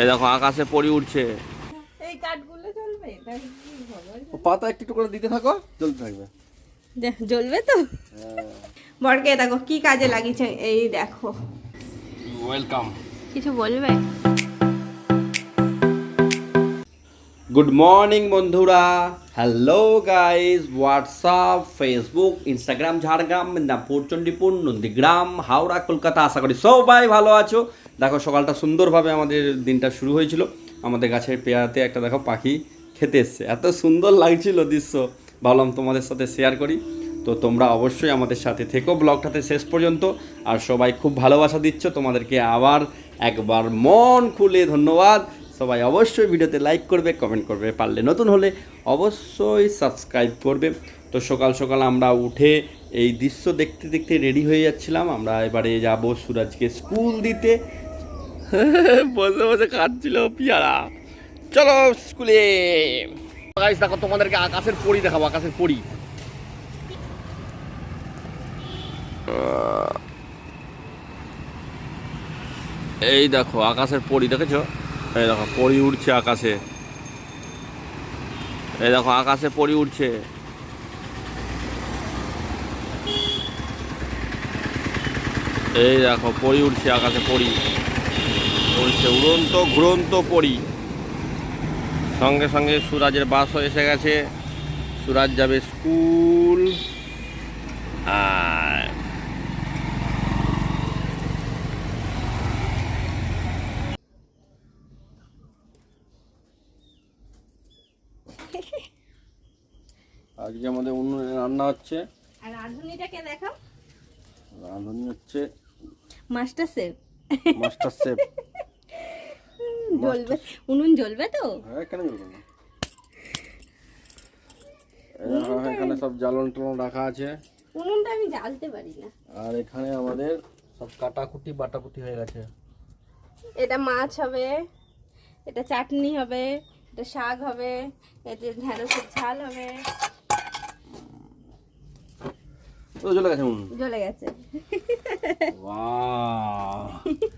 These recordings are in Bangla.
এই দেখো আকাশে পরি উঠছে। এই কাঠগুলো চলবে পাতা একটু করে দিতে থাকো চলতে থাকবে। দেখ, জ্বলবে তো? বরকে দেখো কি কাজে লাগিয়েছে এই দেখো। ওয়েলকাম কিছু বলবে? গুড মর্নিং বন্ধুরা। Hello guys WhatsApp Facebook Instagram Jhargram Midnapore Chandipur Nandigram Howrah Kolkata আশা করি সবাই ভালো আছো। দেখো, সকালটা সুন্দরভাবে আমাদের দিনটা শুরু হয়েছিল। আমাদের গাছের পেয়ারাতে একটা দেখো পাখি খেতে এসছে। এত সুন্দর লাগছিল দৃশ্য। ভাবলাম তোমাদের সাথে শেয়ার করি। তো তোমরা অবশ্যই আমাদের সাথে থেকো। ব্লগটাতে শেষ পর্যন্ত। আর সবাই খুব ভালোবাসা দিচ্ছ। তোমাদেরকে আবার একবার মন খুলে ধন্যবাদ। সবাই অবশ্যই ভিডিওতে লাইক করবে কমেন্ট করবে। পারলে নতুন হলে অবশ্যই সাবস্ক্রাইব করবে। তো সকাল সকাল আমরা উঠে এই দৃশ্য দেখতে দেখতে রেডি হয়ে যাচ্ছিলাম। আমরা এবারে যাব সুরাজকে স্কুল দিতে। বসে বসে খাচ্ছিল পিয়ারা। চলো স্কুলে। দেখো, তোমাদেরকে আকাশের পরি দেখাবো, আকাশের পরি। এই দেখো, আকাশের পরি, দেখেছ? এই দেখো, পরি উঠছে আকাশে। এই দেখো, আকাশে পরি উঠছে এই দেখো, পরি উঠছে আকাশে পরি। উড়ছে উড়ন্ত ঘুরন্ত পরি। সঙ্গে সঙ্গে সুরাজের বাসও এসে গেছে। সুরাজ যাবে স্কুল। আর আজকে আমাদের উনুনে রান্না হচ্ছে। আর রাঁধুনিটাকে দেখাও। রাঁধুনি হচ্ছে মাস্টার সেফ মাস্টার শেফ। জ্বলবে। উনুন জ্বলবে তো? হ্যাঁ কেন বলব না। এখানে সব জ্বালন টালন রাখা আছে। উনুনটা আমি জ্বালতে পারি না। আর এখানে আমাদের সব কাটাকুটি বাটাকুটি হয়ে গেছে। এটা মাছ হবে এটা চাটনি হবে এটা শাক হবে এটা ঢেঁড়সের ঝাল হবে। ও গেছে জ্বলে গেছে। বাহ।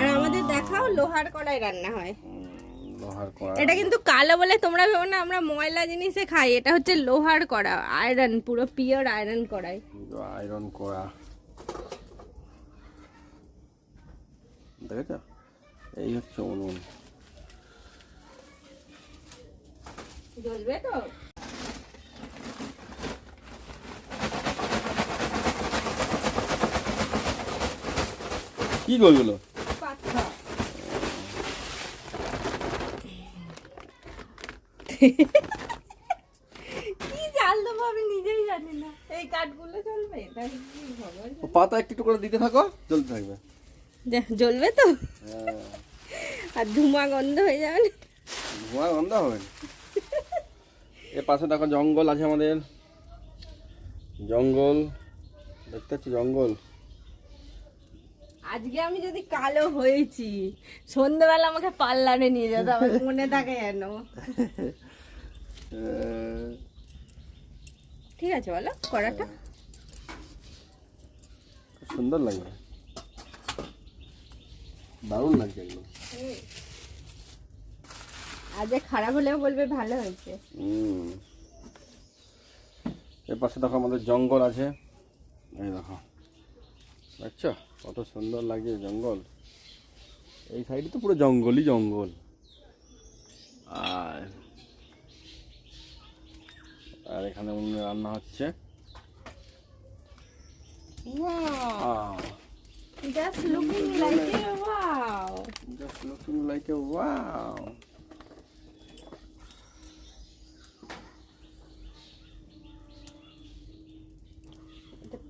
আর আমাদের দেখাও লোহার কড়াই রান্না হয়। লোহার কড়া এটা কিন্তু কালো বলে তোমরা ভেবো না আমরা ময়লা জিনিসে খাই এটা হচ্ছে লোহার কড়া আয়রন পুরো পিওর আয়রন কড়াই। আয়রন করা দেখেছ? এই হচ্ছে উনুন। জ্বলবে তো? কি গোলগুলো? কি আমি নিজেই জানি না। এই কাঠগুলো চলবে নাকি কি খবর? পাতা একটু একটু করে দিতে থাকো থাকবে। জ্বলবে তো? হ্যাঁ। আর ধুমা গন্ধ হয়ে যাবে না? ধোঁয়া গন্ধ হবে। পাশে দেখো জঙ্গল আছে আমাদের। জঙ্গল দেখতে পাচ্ছি জঙ্গল? আজকে আমি যদি কালো হয়েছি সন্ধ্যেবেলা আমাকে পার্লারে নিয়ে যেতে মনে থাকে যেন। ঠিক আছে বলো কড়াটা। সুন্দর লাগবে। দারুণ লাগছে এগুলো আজ খারাপ হলেও বলবে ভালো হয়েছে। এর পাশে দেখো আমাদের জঙ্গল আছে। এই দেখো। দেখছ? কত সুন্দর লাগে জঙ্গল। এই সাইডে তো পুরো জঙ্গলই জঙ্গল। আর আর এখানে উনুনে রান্না হচ্ছে।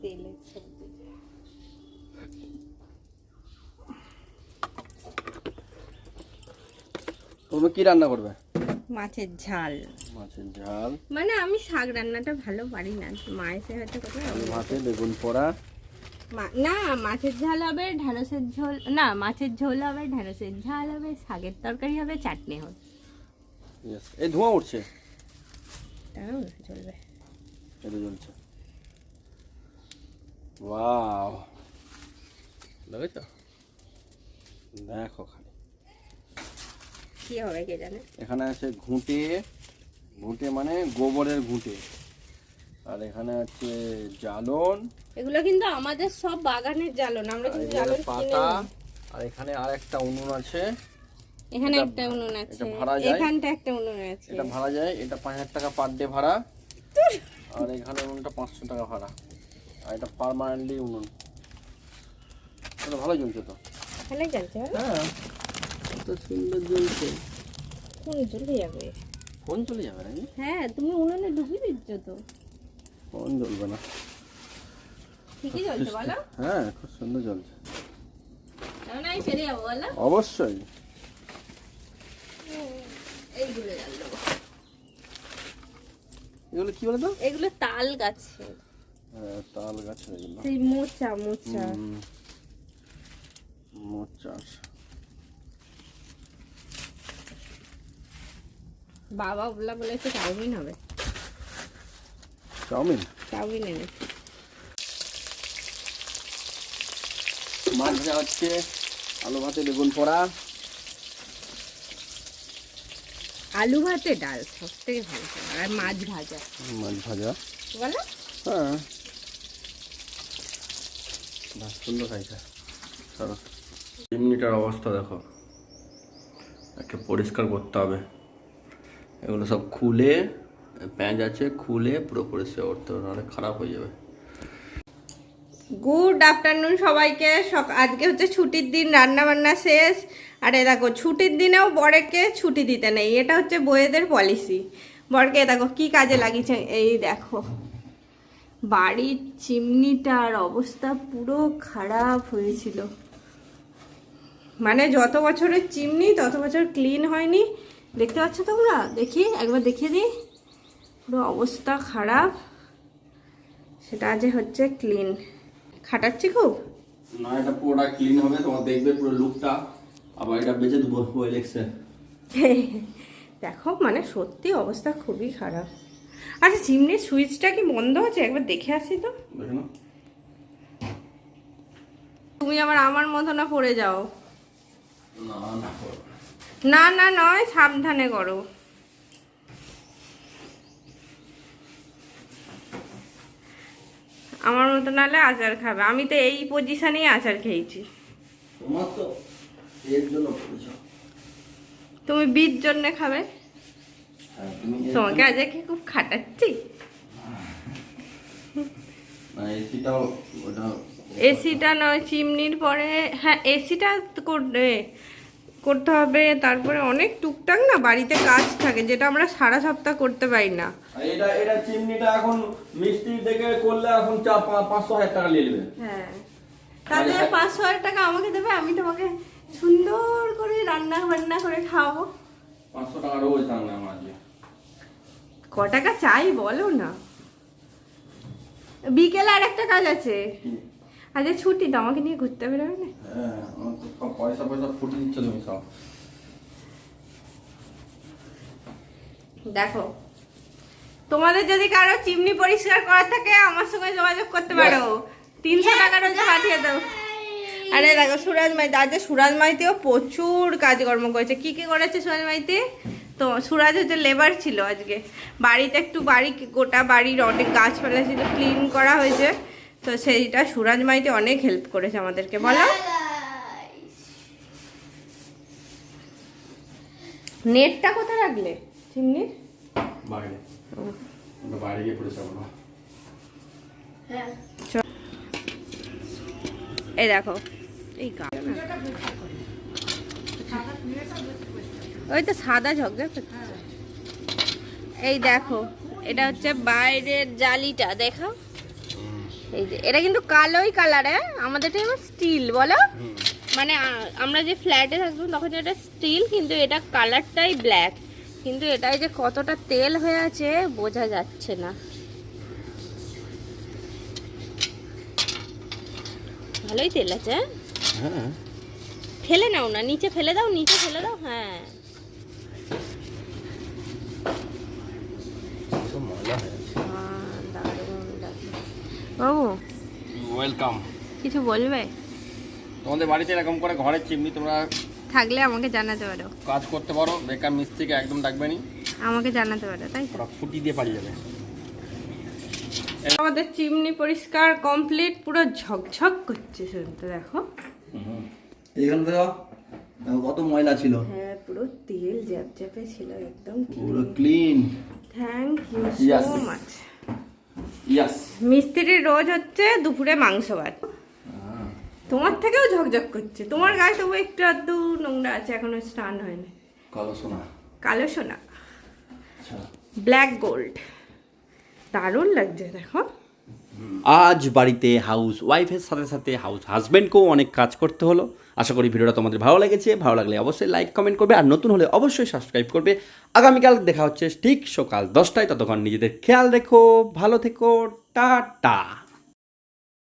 তেলের সবজি। তুমি কি রান্না করবে? মাছের ঝাল। মাছের ঝাল। মানে আমি শাক রান্নাটা ভালো পারি না। মা এসে হয়তো কোথায় আলু বেগুন পোড়া। না মাছের ঝাল হবে ঢেঁড়সের ঝোল না মাছের ঝোল হবে ঢেঁড়সের ঝাল হবে শাকের তরকারি হবে চাটনি হবে. এই ধোঁয়া উঠছে? চলবে। এটা জ্বলছে। ওয়াও দেখেছ দেখো খালি কি হবে কে জানে? এখানে আছে ঘুঁটে ঘুঁটে মানে গোবরের ঘুঁটে। আর এখানে আছে জ্বালন। এগুলো কিন্তু আমাদের সব বাগানের জ্বালন আমরা কিন্তু জ্বালন পাতা আর এখানে আর একটা উনুন আছে। এখানে একটা উনুন আছে এটা ভাড়া যায়? এখানটা একটা উনুন আছে। এটা ভাড়া যায় এটা পাঁচ হাজার টাকা পার ডে ভাড়া। আর এখানে উনুনটা পাঁচশো টাকা ভাড়া। আর এটা পারমানেন্টলি উনুন। এটা ভালো চলছে তো। এখানে জ্বলছে হ্যাঁ। তো সুন্দর জ্বলছে। কোন জ্বলে যাবে। ফোন চলে যাবে নাকি? হ্যাঁ তুমি উনুনে ঢুকিয়ে দিচ্ছ তো। ফোন জ্বলবে না। ঠিকই জ্বলছে বলো। হ্যাঁ খুব সুন্দর জ্বলছে। আমি ফেলে যাব বলো। অবশ্যই। এইগুলো এগুলো কি বলে তো এগুলো তাল গাছের হ্যাঁ তাল গাছ এগুলো। সেই মোচা মোচা। হুম। বাবা ওগুলা বলেছে চাউমিন হবে। চাউমিন? চাউমিন এনে মাছ ভাজা হচ্ছে আলু ভাতে বেগুন পোড়া। আলু ভাতে ডাল সব থেকে ভালো আর মাছ ভাজা। মাছ ভাজা? বলো? হ্যাঁ। বাহ সুন্দর খাইছে। চলো। চিমনিটার অবস্থা দেখো। একে পরিষ্কার করতে হবে। এগুলো সব খুলে, প্যাঁচ আছে, খুলে পুরো পরিষ্কার করতে হবে, নাহলে খারাপ হয়ে যাবে। গুড আফটারনুন সবাইকে। আজকে হচ্ছে ছুটির দিন রান্না বান্না শেষ। আর এ দেখো, ছুটির দিনেও বরেকে ছুটি দিতে নেই, এটা হচ্ছে বইয়েদের পলিসি বরকে দেখো, কি কাজে লাগিয়েছে, এই দেখো। বাড়ির চিমনিটার অবস্থা পুরো খারাপ হয়েছিল। মানে যত বছরের চিমনি, তত বছর ক্লিন হয়নি। দেখতে পাচ্ছ তোমরা? দেখি একবার দেখিয়ে দিই। পুরো অবস্থা খারাপ। সেটা আজ হচ্ছে ক্লিন খাটাচ্ছি খুব? না এটা পুরোটা ক্লিন হবে তোমার দেখবে পুরো লুকটা আবার এটা বেঁচে দেবো ওয়েলেক্সে দেখো মানে সত্যি অবস্থা খুবই খারাপ। আচ্ছা চিমনির সুইচটা কি বন্ধ আছে? একবার দেখে আসি তো। তুমি আবার আমার মতো না পড়ে যাও। না না নয় সাবধানে করো। আমার মতো নাহলে আচার খাবে। আমি তো এই পজিশনেই আচার খেয়েছি। তুমি বীজ জন্যে খাবে? তোমাকে আজকে কি খুব খাটাচ্ছি। না এসিটাও ওটা এসিটা নয় চিমনির পরে হ্যাঁ এসিটা করতে করতে হবে তারপরে অনেক টুকটাক না বাড়িতে কাজ থাকে যেটা আমরা সারা সপ্তাহ করতে পারি না। এটা এটা চিমনিটা এখন মিস্ত্রি দেখে করলে এখন চা পাঁচশো হাজার টাকা নিয়ে নেবে। হ্যাঁ। তাহলে পাঁচশো হাজার টাকা আমাকে দেবে আমি তোমাকে সুন্দর করে রান্না বান্না করে খাওয়াবো। পাঁচশো টাকা রোজ তাহলে আমার ক টাকা চাই বলো না। বিকেলে আর একটা কাজ আছে। আজকে ছুটি তো আমাকে নিয়ে ঘুরতে বেরোবে না? হ্যাঁ পয়সা পয়সা ফুটে দিচ্ছ তুমি সব। দেখো তোমাদের যদি কারও চিমনি পরিষ্কার করার থাকে আমার সঙ্গে যোগাযোগ করতে পারো। তিনশো টাকা রোজ পাঠিয়ে দাও। আরে দেখো সুরাজ মাইতি আজকে সুরাজ মাইতিও প্রচুর কাজকর্ম করেছে। কি কি করেছে সুরাজ মাইতি? তো সুরাজ হচ্ছে লেবার ছিল আজকে বাড়িতে একটু বাড়ি গোটা বাড়ির অনেক গাছপালা ছিল ক্লিন করা হয়েছে। তো সেইটা সুরাজ মাইতে অনেক হেল্প করেছে আমাদেরকে বলো। নেটটা কোথায় রাখলে চিমনির? বাইরে। বাইরে গিয়ে পরিষ্কার করব এই দেখো এই ওই তো সাদা ঝকঝক করছে। এই দেখো এটা হচ্ছে বাইরের জালিটা দেখো এই যে এটা কিন্তু কালোই কালার আমাদের এবার স্টিল বলো? মানে আমরা যে ফ্ল্যাটে থাকব তখন এটা স্টিল কিন্তু এটা কালারটাই ব্ল্যাক কিন্তু এটাই যে কতটা তেল হয়ে আছে বোঝা যাচ্ছে না। ভালোই তেল আছে হ্যাঁ? হ্যাঁ। ফেলে নাও না নিচে ফেলে দাও নিচে ফেলে দাও হ্যাঁ তো মজা হয়ে আছে আহ, দারুণ, দারুণ। বাবু। ওয়েলকাম কিছু বলবে? তোমাদের বাড়িতে এরকম করে ঘরের চিমনি তোমরা থাকলে আমাকে জানাতে পারো। কাজ করতে পারো বেকার মিস্ত্রিকে একদম ডাকবে নি। আমাকে জানাতে পারো তাই তো? ফুটি দিয়ে পালিয়ে যাবে। আমাদের চিমনি পরিষ্কার কমপ্লিট পুরো ঝকঝক করছে শুনতে দেখো। এখান থেকে কত ময়লা ছিল। হ্যাঁ পুরো তেল জ্যাপ জ্যাপে ছিল একদম পুরো clean thank you. So much মিস্ত্রির রোজ হচ্ছে দুপুরে মাংস ভাত। তোমার থেকেও ঝকঝক করছে। তোমার গায়ে তবু একটু আধটু নোংরা আছে এখনও স্নান হয়নি। কালো সোনা। কালো সোনা। আচ্ছা। ব্ল্যাক গোল্ড দারুণ লাগছে দেখো। আজ বাড়িতে হাউস ওয়াইফের সাথে সাথে হাউস হাজব্যান্ডকেও অনেক কাজ করতে হলো। আশা করি ভিডিওটা তোমাদের ভালো লেগেছে। ভালো লাগলে অবশ্যই লাইক কমেন্ট করবে। আর নতুন হলে অবশ্যই সাবস্ক্রাইব করবে। আগামীকাল দেখা হচ্ছে ঠিক সকাল দশটায়। ততক্ষণ নিজেদের খেয়াল রেখো। ভালো থেকো। টাটা।